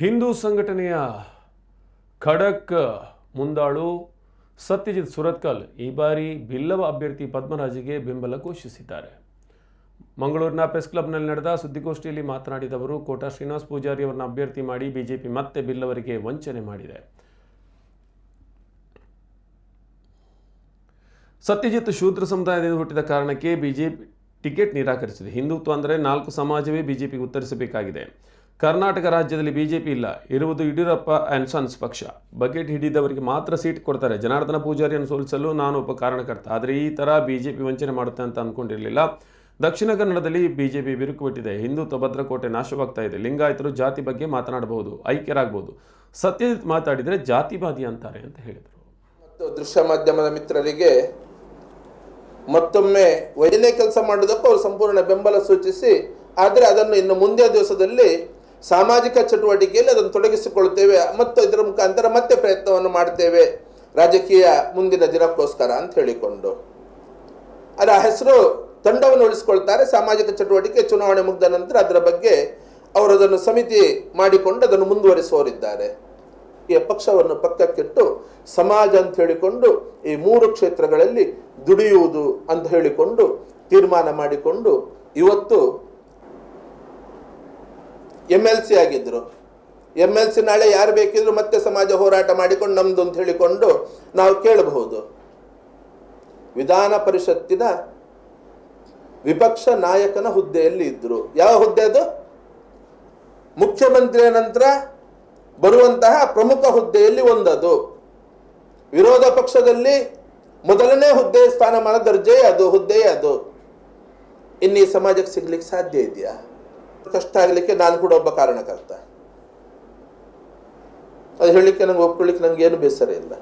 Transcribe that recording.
ಹಿಂದೂ ಸಂಘಟನೆಯ ಖಡಕ್ ಮುಂದಾಳು ಸತ್ಯಜಿತ್ ಸುರತ್ಕಲ್ ಈ ಬಾರಿ ಬಿಲ್ಲವ ಅಭ್ಯರ್ಥಿ ಪದ್ಮರಾಜಿಗೆ ಬೆಂಬಲ ಘೋಷಿಸಿದ್ದಾರೆ. ಮಂಗಳೂರಿನ ಪ್ರೆಸ್ ಕ್ಲಬ್ನಲ್ಲಿ ನಡೆದ ಸುದ್ದಿಗೋಷ್ಠಿಯಲ್ಲಿ ಮಾತನಾಡಿದವರು ಕೋಟಾ ಶ್ರೀನಿವಾಸ್ ಪೂಜಾರಿ ಅವರನ್ನು ಅಭ್ಯರ್ಥಿ ಮಾಡಿ ಬಿಜೆಪಿ ಮತ್ತೆ ಬಿಲ್ಲವರಿಗೆ ವಂಚನೆ ಮಾಡಿದೆ. ಸತ್ಯಜಿತ್ ಶೂದ್ರ ಸಮುದಾಯದಿಂದ ಹುಟ್ಟಿದ ಕಾರಣಕ್ಕೆ ಬಿಜೆಪಿ ಟಿಕೆಟ್ ನಿರಾಕರಿಸಿದೆ. ಹಿಂದುತ್ವ ಅಂದರೆ ನಾಲ್ಕು ಸಮಾಜವೇ ಬಿಜೆಪಿಗೆ ಉತ್ತರಿಸಬೇಕಾಗಿದೆ. ಕರ್ನಾಟಕ ರಾಜ್ಯದಲ್ಲಿ ಬಿಜೆಪಿ ಇಲ್ಲ. ಇರುವುದು ಯಡಿಯೂರಪ್ಪ ಆ್ಯಂಡ್ ಸನ್ಸ್ ಪಕ್ಷ. ಬಕೆಟ್ ಹಿಡಿದವರಿಗೆ ಮಾತ್ರ ಸೀಟ್ ಕೊಡ್ತಾರೆ. ಜನಾರ್ದನ ಪೂಜಾರಿಯನ್ನು ಸೋಲಿಸಲು ನಾನು ಒಬ್ಬ ಕಾರಣಕರ್ತ. ಆದರೆ ಈ ಥರ ಬಿಜೆಪಿ ವಂಚನೆ ಮಾಡುತ್ತೆ ಅಂತ ಅಂದ್ಕೊಂಡಿರಲಿಲ್ಲ ದಕ್ಷಿಣ ಕನ್ನಡದಲ್ಲಿ ಬಿಜೆಪಿ ಬಿರುಕು ಬಿಟ್ಟಿದೆ. ಹಿಂದುತ್ವ ಭದ್ರಕೋಟೆ ನಾಶವಾಗ್ತಾ ಇದೆ. ಲಿಂಗಾಯತರು ಜಾತಿ ಬಗ್ಗೆ ಮಾತನಾಡಬಹುದು ಐಕ್ಯರಾಗಬಹುದು ಸತ್ಯಜಿತ್ ಮಾತಾಡಿದರೆ ಜಾತಿವಾದಿ ಅಂತಾರೆ ಅಂತ ಹೇಳಿದರು. ಮತ್ತು ದೃಶ್ಯ ಮಾಧ್ಯಮದ ಮಿತ್ರರಿಗೆ ಮತ್ತೊಮ್ಮೆ ಒಳ್ಳೆ ಕೆಲಸ ಮಾಡುವುದಕ್ಕೂ ಅವರು ಸಂಪೂರ್ಣ ಬೆಂಬಲ ಸೂಚಿಸಿ, ಆದರೆ ಅದನ್ನು ಇನ್ನು ಮುಂದಿನ ದಿವಸದಲ್ಲಿ ಸಾಮಾಜಿಕ ಚಟುವಟಿಕೆಯಲ್ಲಿ ಅದನ್ನು ತೊಡಗಿಸಿಕೊಳ್ಳುತ್ತೇವೆ. ಮತ್ತು ಇದರ ಮುಖಾಂತರ ಮತ್ತೆ ಪ್ರಯತ್ನವನ್ನು ಮಾಡ್ತೇವೆ ರಾಜಕೀಯ ಮುಂದಿನ ದಿನಕ್ಕೋಸ್ಕರ ಅಂತ ಹೇಳಿಕೊಂಡು. ಅದರ ಹೆಸರು ತಂಡವನ್ನು ಉಳಿಸಿಕೊಳ್ತಾರೆ ಸಾಮಾಜಿಕ ಚಟುವಟಿಕೆ ಚುನಾವಣೆ ಮುಗಿದ ನಂತರ ಅದರ ಬಗ್ಗೆ ಅವರು ಅದನ್ನು ಸಮಿತಿ ಮಾಡಿಕೊಂಡು ಅದನ್ನು ಮುಂದುವರಿಸುವವರಿದ್ದಾರೆ. ಈ ಪಕ್ಷವನ್ನು ಪಕ್ಕಕ್ಕಿಟ್ಟು ಸಮಾಜ ಅಂತ ಹೇಳಿಕೊಂಡು, ಈ ಮೂರು ಕ್ಷೇತ್ರಗಳಲ್ಲಿ ದುಡಿಯುವುದು ಅಂತ ಹೇಳಿಕೊಂಡು, ತೀರ್ಮಾನ ಮಾಡಿಕೊಂಡು, ಇವತ್ತು ಎಂ ಎಲ್ ಸಿ ಆಗಿದ್ರು. ಎಂ ಎಲ್ ಸಿ ನಾಳೆ ಯಾರು ಬೇಕಿದ್ರು ಮತ್ತೆ ಸಮಾಜ ಹೋರಾಟ ಮಾಡಿಕೊಂಡು ನಮ್ದು ಅಂತ ಹೇಳಿಕೊಂಡು ನಾವು ಕೇಳಬಹುದು. ವಿಧಾನ ಪರಿಷತ್ತಿನ ವಿಪಕ್ಷ ನಾಯಕನ ಹುದ್ದೆಯಲ್ಲಿ ಇದ್ರು. ಯಾವ ಹುದ್ದೆ ಅದು? ಮುಖ್ಯಮಂತ್ರಿಯ ನಂತರ ಬರುವಂತಹ ಪ್ರಮುಖ ಹುದ್ದೆಯಲ್ಲಿ ಒಂದದು. ವಿರೋಧ ಪಕ್ಷದಲ್ಲಿ ಮೊದಲನೇ ಹುದ್ದೆ ಸ್ಥಾನಮಾನ ದರ್ಜೆ ಅದು, ಹುದ್ದೆ ಅದು. ಇನ್ನೀ ಸಮಾಜಕ್ಕೆ ಸಿಗ್ಲಿಕ್ಕೆ ಸಾಧ್ಯ ಇದೆಯಾ? ಕಷ್ಟ ಆಗ್ಲಿಕ್ಕೆ ನಾನು ಕೂಡ ಒಬ್ಬ ಕಾರಣಕರ್ತ. ಅದು ಹೇಳಲಿಕ್ಕೆ ನಂಗೆ ಒಪ್ಕೊಳ್ಳಿಕ್ಕೆ ನಂಗೆ ಏನು ಬೇಸರ ಇಲ್ಲ.